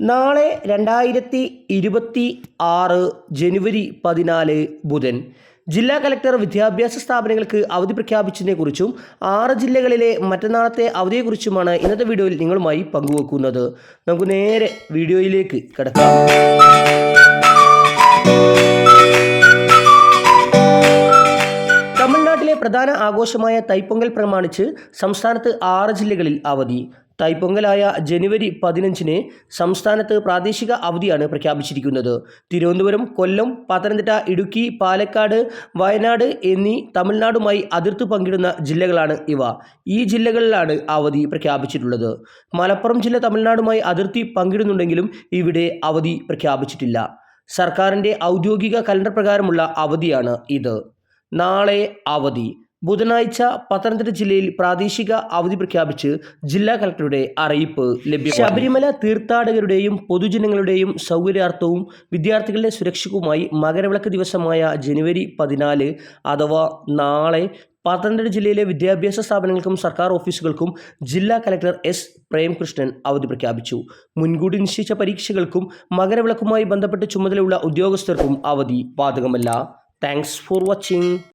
നാളെ രണ്ടായിരത്തി ഇരുപത്തി ആറ് ജനുവരി പതിനാല് ബുധൻ. ജില്ലാ കലക്ടർ വിദ്യാഭ്യാസ സ്ഥാപനങ്ങൾക്ക് അവധി പ്രഖ്യാപിച്ചതിനെക്കുറിച്ചും ആറ് ജില്ലകളിലെ മറ്റന്നാളത്തെ അവധിയെക്കുറിച്ചുമാണ് ഇന്നത്തെ വീഡിയോയിൽ നിങ്ങളുമായി പങ്കുവെക്കുന്നത്. നമുക്ക് നേരെ വീഡിയോയിലേക്ക് കിടക്കാം. തമിഴ്നാട്ടിലെ പ്രധാന ആഘോഷമായ തൈപ്പൊങ്കൽ പ്രമാണിച്ച് സംസ്ഥാനത്ത് ആറ് ജില്ലകളിൽ അവധി. തൈപ്പൊങ്കലായ ജനുവരി പതിനഞ്ചിന് സംസ്ഥാനത്ത് പ്രാദേശിക അവധിയാണ് പ്രഖ്യാപിച്ചിരിക്കുന്നത്. തിരുവനന്തപുരം കൊല്ലം പത്തനംതിട്ട ഇടുക്കി പാലക്കാട് വയനാട് എന്നീ തമിഴ്നാടുമായി അതിർത്തി പങ്കിടുന്ന ജില്ലകളാണ് ഇവ. ഈ ജില്ലകളിലാണ് അവധി പ്രഖ്യാപിച്ചിട്ടുള്ളത്. മലപ്പുറം ജില്ല തമിഴ്നാടുമായി അതിർത്തി പങ്കിടുന്നുണ്ടെങ്കിലും ഇവിടെ അവധി പ്രഖ്യാപിച്ചിട്ടില്ല. സർക്കാരിന്റെ ഔദ്യോഗിക കലണ്ടർ പ്രകാരമുള്ള അവധിയാണ് ഇത്. നാളെ അവധി. ബുധനാഴ്ച പത്തനംതിട്ട ജില്ലയിൽ പ്രാദേശിക അവധി പ്രഖ്യാപിച്ച് ജില്ലാ കളക്ടറുടെ അറിയിപ്പ് ലഭ്യം ശബരിമല തീർത്ഥാടകരുടെയും പൊതുജനങ്ങളുടെയും സൗകര്യാർത്ഥവും വിദ്യാർത്ഥികളുടെ സുരക്ഷയ്ക്കുമായി മകരവിളക്ക് ദിവസമായ ജനുവരി പതിനാല് അഥവാ നാളെ പത്തനംതിട്ട ജില്ലയിലെ വിദ്യാഭ്യാസ സ്ഥാപനങ്ങൾക്കും സർക്കാർ ഓഫീസുകൾക്കും ജില്ലാ കലക്ടർ എസ് പ്രേംകൃഷ്ണൻ അവധി പ്രഖ്യാപിച്ചു. മുൻകൂട്ടി നിശ്ചയിച്ച പരീക്ഷകൾക്കും മകരവിളക്കുമായി ബന്ധപ്പെട്ട് ചുമതലയുള്ള ഉദ്യോഗസ്ഥർക്കും അവധി ബാധകമല്ല. Thanks for watching.